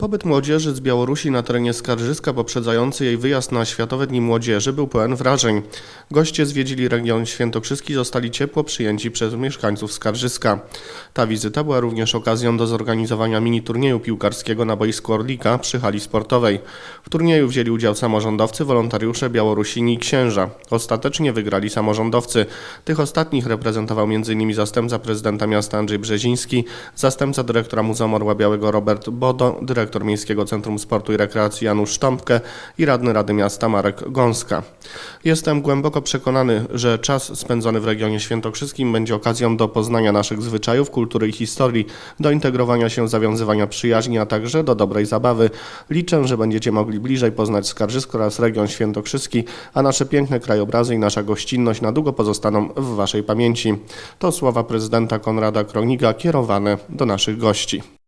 Pobyt młodzieży z Białorusi na terenie Skarżyska poprzedzający jej wyjazd na Światowe Dni Młodzieży był pełen wrażeń. Goście zwiedzili region świętokrzyski i zostali ciepło przyjęci przez mieszkańców Skarżyska. Ta wizyta była również okazją do zorganizowania mini turnieju piłkarskiego na boisku Orlika przy hali sportowej. W turnieju wzięli udział samorządowcy, wolontariusze, Białorusini i księża. Ostatecznie wygrali samorządowcy. Tych ostatnich reprezentował m.in. zastępca prezydenta miasta Andrzej Brzeziński, zastępca dyrektora Muzeum Orła Białego Robert Bodo, dyrektor Miejskiego Centrum Sportu i Rekreacji Janusz Sztompkę i radny Rady Miasta Marek Gąska. Jestem głęboko przekonany, że czas spędzony w regionie świętokrzyskim będzie okazją do poznania naszych zwyczajów, kultury i historii, do integrowania się, zawiązywania przyjaźni, a także do dobrej zabawy. Liczę, że będziecie mogli bliżej poznać Skarżysko oraz region świętokrzyski, a nasze piękne krajobrazy i nasza gościnność na długo pozostaną w waszej pamięci. To słowa prezydenta Konrada Kroniga kierowane do naszych gości.